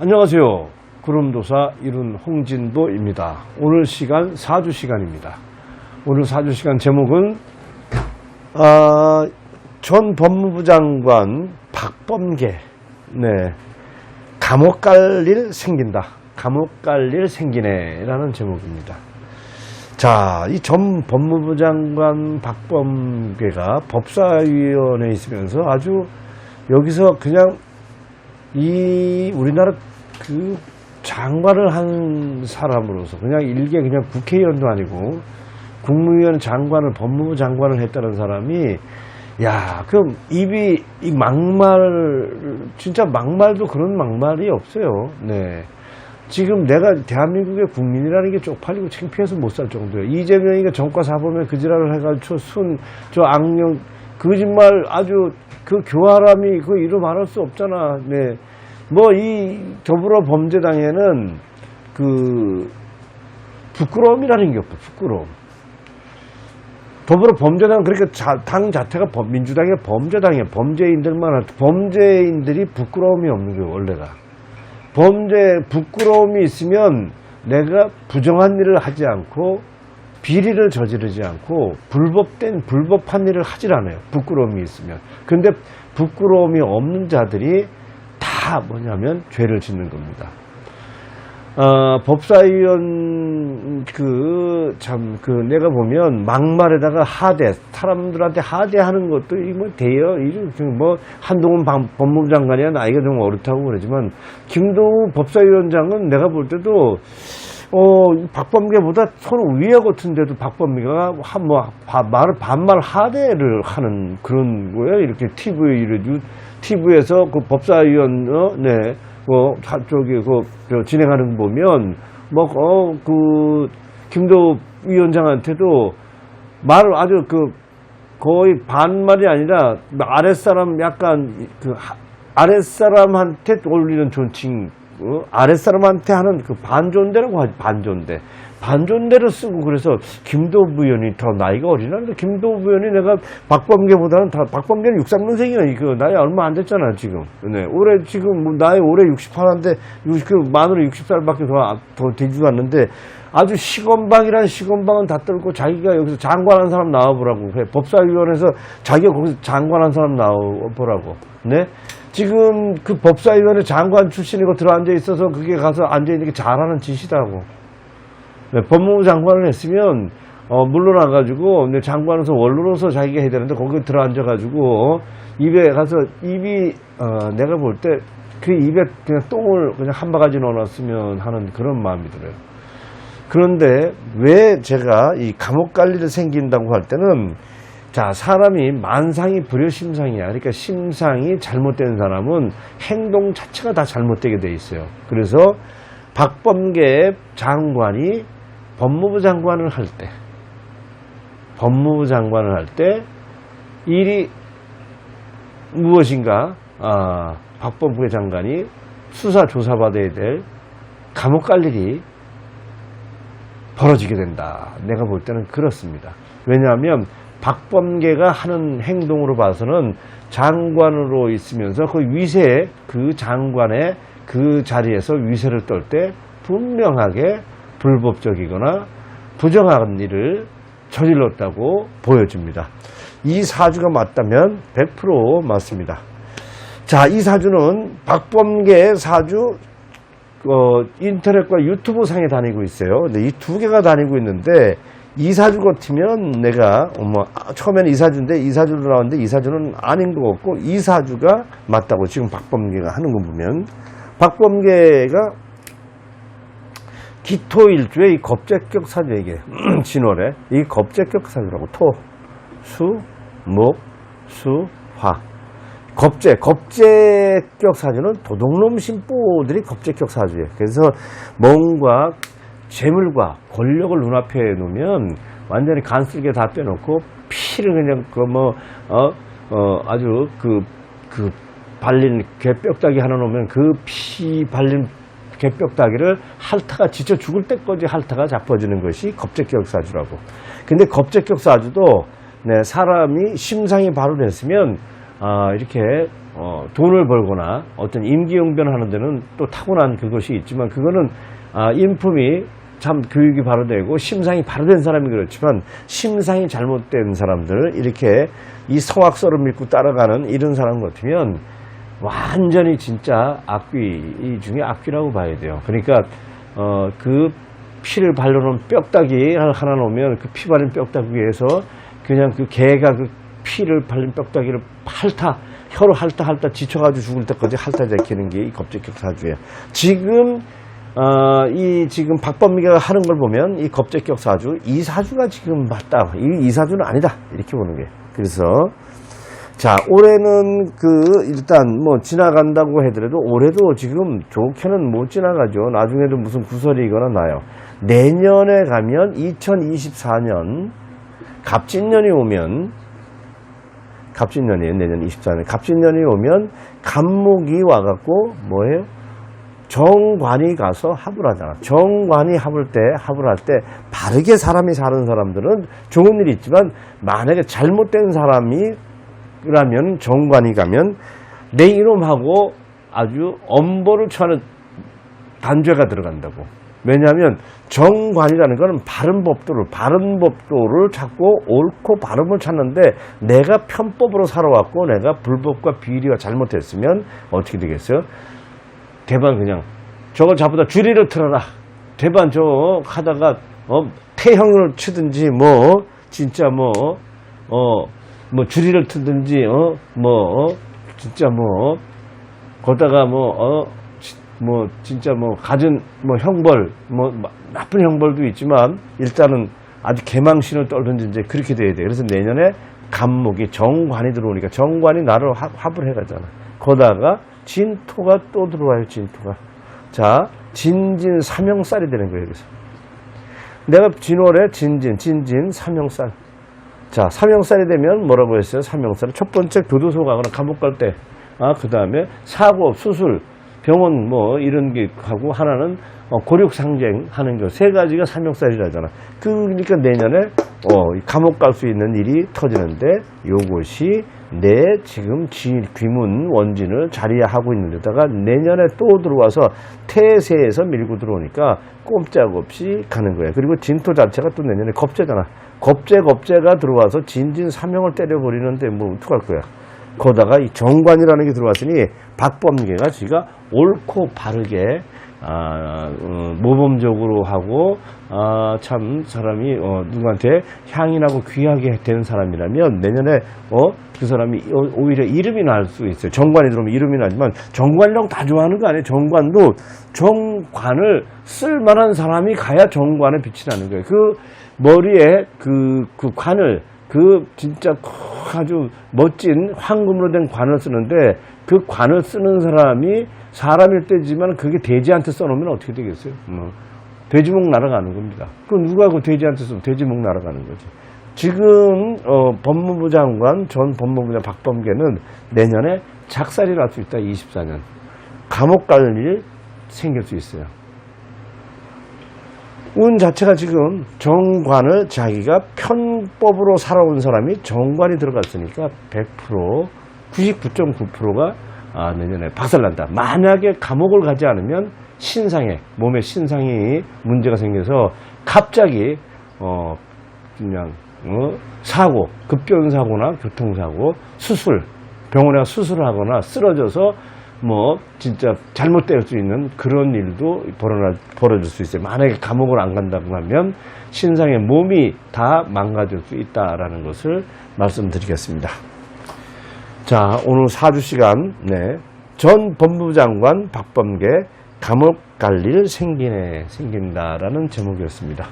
안녕하세요. 구름도사 이룬 홍진도입니다. 오늘 시간 사주 시간입니다. 오늘 사주 시간 제목은 아, 전 법무부 장관 박범계 네 감옥 갈 일 생긴다. 감옥 갈 일 생기네라는 제목입니다. 자, 이 전 법무부 장관 박범계가 법사위원회에 있으면서 아주 여기서 그냥 이 우리나라 그 장관을 한 사람으로서 그냥 일개 그냥 국회의원도 아니고 국무위원 장관을 법무부 장관을 했다는 사람이 야 그럼 입이 이 막말 진짜 막말도 그런 막말이 없어요. 네. 지금 내가 대한민국의 국민이라는 게 쪽팔리고 창피해서 못 살 정도예요. 이재명이가 정과 사범에 그 지랄을 해가지고 순, 저 악령, 거짓말 아주 그 교활함이 그 이루 말할 수 없잖아. 네. 뭐 이 더불어 범죄당에는 그 부끄러움이라는 게 없다. 부끄러움. 더불어 범죄당 그렇게 자, 당 자체가 범- 민주당의 범죄당이에요. 범죄인들만 할- 범죄인들이 부끄러움이 없는 거예요. 원래가. 범죄 부끄러움이 있으면 내가 부정한 일을 하지 않고 비리를 저지르지 않고 불법된 불법한 일을 하질 않아요. 부끄러움이 있으면. 근데 부끄러움이 없는 자들이 다 뭐냐면 죄를 짓는 겁니다. 어, 법사위원 그 참그 내가 보면 막말에다가 하대 사람들한테 하대하는 것도 이뭐 돼요. 이뭐 한동훈 방- 법무부 장관이야 나이가 좀 어렵다고 그러지만 김도우 법사위원장은 내가 볼 때도 어 박범계보다 서로 위에 같은데도 박범계가 한뭐 말을 반말 하대를 하는 그런 거예요. 이렇게 TV를 TV에서 그 법사위원 어, 네. 뭐, 저기, 그, 저 진행하는 거 보면, 뭐, 어, 그, 김도 위원장한테도 말을 아주 그, 거의 반말이 아니라, 아랫사람 약간, 그, 하- 아랫사람한테 올리는 존칭, 어? 아랫사람한테 하는 그 반존대라고 하지, 반존대. 반존대를 쓰고 그래서 김도부 의원이 더 나이가 어리나데 김도부 의원이 내가 박범계보다는 다 박범계는 63년생이야. 이거 나이 얼마 안 됐잖아 지금. 네 올해 지금 뭐 나이 올해 68한데 60, 그 만으로 60살밖에 더, 더 되지도 않는데 아주 시건방이란 시건방은 다 떨고 자기가 여기서 장관한 사람 나와보라고. 해 법사위원회에서 자기가 거기서 장관한 사람 나와보라고. 네 지금 그 법사위원회 장관 출신이고 들어앉아 있어서 그게 가서 앉아 있는 게 잘하는 짓이다고 네, 법무부 장관을 했으면 어, 물러나가지고 근데 장관으로서 원로로서 자기가 해야 되는데 거기 들어앉아가지고 어, 입에 가서 입이 어, 내가 볼 때 그 입에 그냥 똥을 그냥 한 바가지 넣어놨으면 하는 그런 마음이 들어요. 그런데 왜 제가 이 감옥 갈 일이 생긴다고 할 때는 자 사람이 만상이 불효심상이야. 그러니까 심상이 잘못된 사람은 행동 자체가 다 잘못되게 돼 있어요. 그래서 박범계 장관이 법무부 장관을 할 때, 법무부 장관을 할 때 일이 무엇인가? 아, 박범계 장관이 수사 조사받아야 될 감옥 갈 일이 벌어지게 된다. 내가 볼 때는 그렇습니다. 왜냐하면 박범계가 하는 행동으로 봐서는 장관으로 있으면서 그 위세, 그 장관의 그 자리에서 위세를 떨 때 분명하게 불법적이거나 부정한 일을 저질렀다고 보여집니다. 이 사주가 맞다면 100% 맞습니다. 자, 이 사주는 박범계 사주 어, 인터넷과 유튜브 상에 다니고 있어요. 근데 이 두 개가 다니고 있는데 이 사주 같으면 내가 아, 처음에는 이 사주인데 이 사주로 나왔는데 이 사주는 아닌 것 같고 이 사주가 맞다고 지금 박범계가 하는 거 보면 박범계가 기토일주의 이 겁재격 사주 이게 진월에 이 겁재격 사주라고. 토, 수, 목, 수, 화. 겁재, 겁재격 사주는 도둑놈 신보들이 겁재격 사주예요. 그래서 뭔가 재물과 권력을 눈앞에 놓으면 완전히 간쓸게 다 빼놓고 피를 그냥 그 뭐, 어, 어, 아주 그, 그 발린 개뼈다귀 하나 놓으면 그 피 발린 개뼈다귀를 핥다가 지쳐 죽을 때까지 핥다가 잡아주는 것이 겁재격 사주라고. 근데 겁재격 사주도 네, 사람이 심상이 됐으면 아, 이렇게 어, 돈을 벌거나 어떤 임기응변하는 데는 또 타고난 그것이 있지만 그거는 아, 인품이 참 교육이 바로 되고 심상이 바로 된 사람이 그렇지만 심상이 잘못된 사람들 이렇게 이 성악설을 믿고 따라가는 이런 사람 같으면 완전히 진짜 악귀 중에 악귀라고 봐야 돼요. 그러니까 어, 그 피를 발라놓은 뼈다귀 하나 놓으면 그 피 바른 뼈다귀 위에서 그냥 그 개가 그 피를 발린 뼈다귀를 핥아 혀로 핥아 핥아 지쳐가지고 죽을 때까지 핥아 제키는 게 이 겁제격 사주예요. 지금 어, 이 지금 박범미가 하는 걸 보면 이 겁제격 사주 이 사주가 지금 맞다. 이, 이 사주는 아니다. 이렇게 보는 게. 그래서 자 올해는 그 일단 뭐 지나간다고 해더라도 올해도 지금 좋게는 못 지나가죠. 나중에도 무슨 구설이 있거나 나요. 내년에 가면 2024년 갑진년이 오면 갑진년이에요. 내년 24년. 갑진년이 오면 간목이 와갖고 뭐예요? 정관이 가서 합을 하잖아. 정관이 합을 때, 합을 할 때, 바르게 사람이 사는 사람들은 좋은 일이 있지만, 만약에 잘못된 사람이라면, 정관이 가면, 내 이놈하고 아주 엄보를 처하는 단죄가 들어간다고. 왜냐하면 정관이라는 것은 바른 법도를 바른 법도를 찾고 옳고 바름을 찾는데 내가 편법으로 살아왔고 내가 불법과 비리가 잘못했으면 어떻게 되겠어요? 대반 그냥 저걸 잡아다 주리를 틀어라. 대반 저 하다가 어 폐형을 치든지 뭐 진짜 뭐 어뭐 주리를 트든지 어뭐 어, 진짜 뭐 거다가 뭐어뭐 진짜 뭐 갖은 뭐 형벌 뭐 마- 나쁜 형벌도 있지만 일단은 아주 개망신을 떨든지 이제 그렇게 돼야 돼. 그래서 내년에 간목이 정관이 들어오니까 정관이 나를 화- 합을 해가잖아. 거다가 진토가 또 들어와요. 진토가. 자 진진 삼형살이 되는 거예요. 그래서 내가 진월에 진진 진진 삼형살. 자 삼형살이 되면 뭐라고 했어요? 삼형살. 첫 번째 교도소 가거나 감옥 갈 때. 아, 그 다음에 사고, 수술, 병원 뭐 이런 게 하고 하나는 어, 고력상쟁 하는 거 세 가지가 삼형살이라잖아. 그러니까 내년에 어, 이 감옥 갈 수 있는 일이 터지는데 요것이 내 지금 지, 귀문 원진을 자리하고 있는 데다가 내년에 또 들어와서 태세에서 밀고 들어오니까 꼼짝없이 가는 거야. 그리고 진토 자체가 또 내년에 겁재잖아. 겁재 겁재가 들어와서 진진 삼형을 때려버리는데 뭐 어떡할 거야. 거다가 이 정관이라는 게 들어왔으니 박범계가 지가 옳고 바르게 아, 어, 모범적으로 하고 아, 참 사람이 어, 누구한테 향인하고 귀하게 되는 사람이라면 내년에 어, 그 사람이 오- 오히려 이름이 날 수 있어요. 정관이 들어오면 이름이 나지만 정관이라고 다 좋아하는 거 아니에요. 정관도 정관을 쓸 만한 사람이 가야 정관에 빛이 나는 거예요. 그 머리에 그, 그 관을 그 진짜 아주 멋진 황금으로 된 관을 쓰는데 그 관을 쓰는 사람이 사람일 때지만 그게 돼지한테 써놓으면 어떻게 되겠어요? 뭐, 돼지목 날아가는 겁니다. 그 누가 그 돼지한테 쓰면 돼지목 날아가는 거지. 지금 어, 법무부 장관 전 법무부 장관 박범계는 내년에 작살이 날 수 있다. 24년 감옥 갈일 생길 수 있어요. 운 자체가 지금 정관을 자기가 편법으로 살아온 사람이 정관이 들어갔으니까 100% 99.9%가 아, 내년에 박살난다. 만약에 감옥을 가지 않으면 신상에 몸에 신상이 문제가 생겨서 갑자기 어 그냥 어, 사고 급변 사고나 교통사고 수술 병원에 수술을 하거나 쓰러져서 뭐 진짜 잘못될 수 있는 그런 일도 벌어나, 벌어질 수 있어요. 만약에 감옥을 안 간다고 하면 신상의 몸이 다 망가질 수 있다라는 것을 말씀드리겠습니다. 자, 오늘 4주 시간, 네. 전 법무부 장관 박범계 감옥 갈 일 생기네, 생긴다라는 제목이었습니다.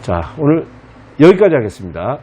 자, 오늘 여기까지 하겠습니다.